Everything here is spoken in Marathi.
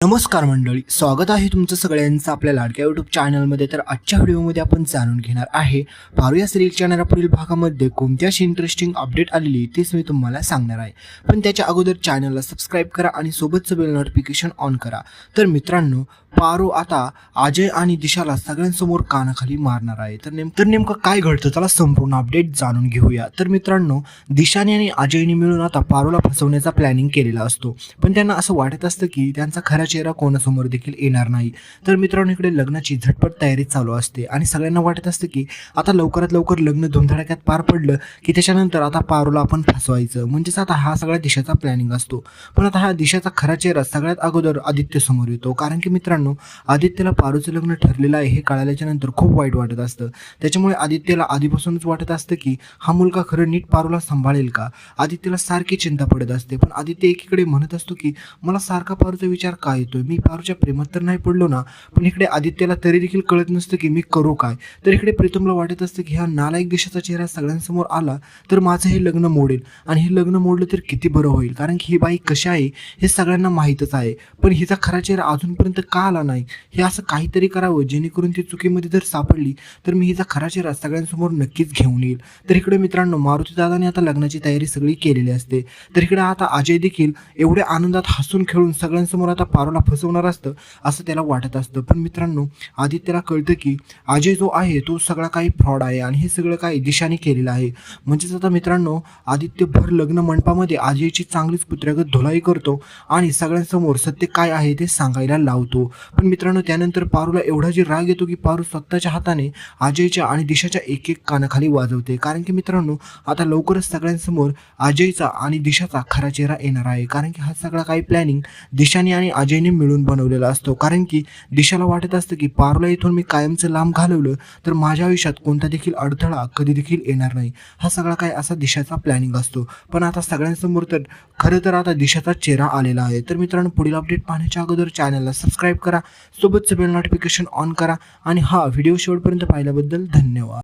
नमस्कार मंडळी स्वागत आहे तुमचं सगळ्यांचं आपल्या लाडक्या यूट्यूब चॅनलमध्ये तर आजच्या व्हिडिओमध्ये आपण जाणून घेणार आहे पारू या सिरियल चॅनल पुढील भागामध्ये कोणती अशी इंटरेस्टिंग अपडेट आलेली तेच मी तुम्हाला सांगणार आहे. पण त्याच्या अगोदर चॅनलला सबस्क्राईब करा आणि सोबतचं बेल नोटिफिकेशन ऑन करा. तर मित्रांनो पारू आता अजय आणि दिशाला सगळ्यांसमोर कानाखाली मारणार आहे. तर नेम तर नेमकं काय घडतं त्याला संपूर्ण अपडेट जाणून घेऊया. तर मित्रांनो दिशाने आणि अजयने मिळून आता पारूला फसवण्याचा प्लॅनिंग केलेला असतो. पण त्यांना असं वाटत असतं की त्यांचा खऱ्या चेहरा कोणासमोर देखील येणार नाही. तर मित्रांनो इकडे लग्नाची झटपट तयारी चालू असते आणि सगळ्यांना वाटत असतं की आता लवकरात लवकर लग्न धुमधडाक्यात पार पडलं की त्याच्यानंतर आता पारूला आपण फसवायचं. म्हणजेच आता हा सगळ्या दिशाचा प्लॅनिंग असतो. पण आता हा दिशाचा खरा चेहरा सगळ्यात अगोदर आदित्य समोर येतो. कारण की मित्रांनो आदित्यला पारूचं लग्न ठरलेलं आहे हे कळाल्याच्या नंतर खूप वाईट वाटत असतं. त्याच्यामुळे आदित्यला आधीपासूनच वाटत असतं की हा मुलगा खरं नीट पारूला सांभाळेल का? आदित्यला सारखी चिंता पडत असते. पण आदित्य एकीकडे म्हणत असतो की मला सारखा पारूचा विचार का येतोय. मी पारूच्या प्रेमात तर नाही पडलो ना पण इकडे आदित्यला तरी देखील कळत नसतं की मी करू काय. तर इकडे प्रीतमला वाटत असतं की हा नालायक देशाचा चेहरा सगळ्यांसमोर आला तर माझं हे लग्न मोडेल. आणि हे लग्न मोडलं तर किती बरं होईल कारण की ही बाई कशी आहे हे सगळ्यांना माहीतच आहे. पण हिचा खरा चेहरा अजूनपर्यंत का आला नाही? हे असं काहीतरी करावं जेणेकरून ती चुकीमध्ये जर सापडली तर मी हिचा खरा चेहरा सगळ्यांसमोर नक्कीच घेऊन येईल. तर इकडे मित्रांनो मारुती दादाने आता लग्नाची तयारी सगळी केलेली असते. तर इकडे आता अजय देखील एवढ्या आनंदात हसून खेळून सगळ्यांसमोर आता पारोला फसवणार असतं असं त्याला वाटत असतं. पण मित्रांनो आदित्यला कळतं की अजय जो आहे तो सगळा काही फ्रॉड आहे आणि हे सगळं काही दिशाने केलेलं आहे. म्हणजेच आता मित्रांनो आदित्य भर लग्न मंडपामध्ये अजयची चांगलीच पुत्रगत धुलाई करतो आणि सगळ्यांसमोर सत्य काय आहे ते सांगायला लावतो. पण मित्रांनो त्यानंतर पारूला एवढा जी राग येतो की पारू स्वतःच्या हाताने अजयच्या आणि दिशाच्या एक एक कानाखाली वाजवते. कारण की मित्रांनो आता लवकरच सगळ्यांसमोर अजयचा आणि दिशाचा खरा चेहरा येणार आहे. कारण की हा सगळा काही प्लॅनिंग दिशाने आणि अजय अजयने मिळून बनवलेला असतो. कारण की दिशाला वाटत असतं की पारूला इथून मी कायमचं लांब घालवलं तर माझ्या आयुष्यात कोणता देखील अडथळा कधी देखील येणार नाही. हा सगळा काय असा दिशाचा प्लॅनिंग असतो. पण आता सगळ्यांसमोर तर खरं तर आता दिशाचा चेहरा आलेला आहे. तर मित्रांनो पुढील अपडेट पाहण्याच्या अगोदर चॅनलला सबस्क्राईब करा सोबतचं बेल नोटिफिकेशन ऑन करा आणि हा व्हिडिओ शेवटपर्यंत पाहिल्याबद्दल धन्यवाद.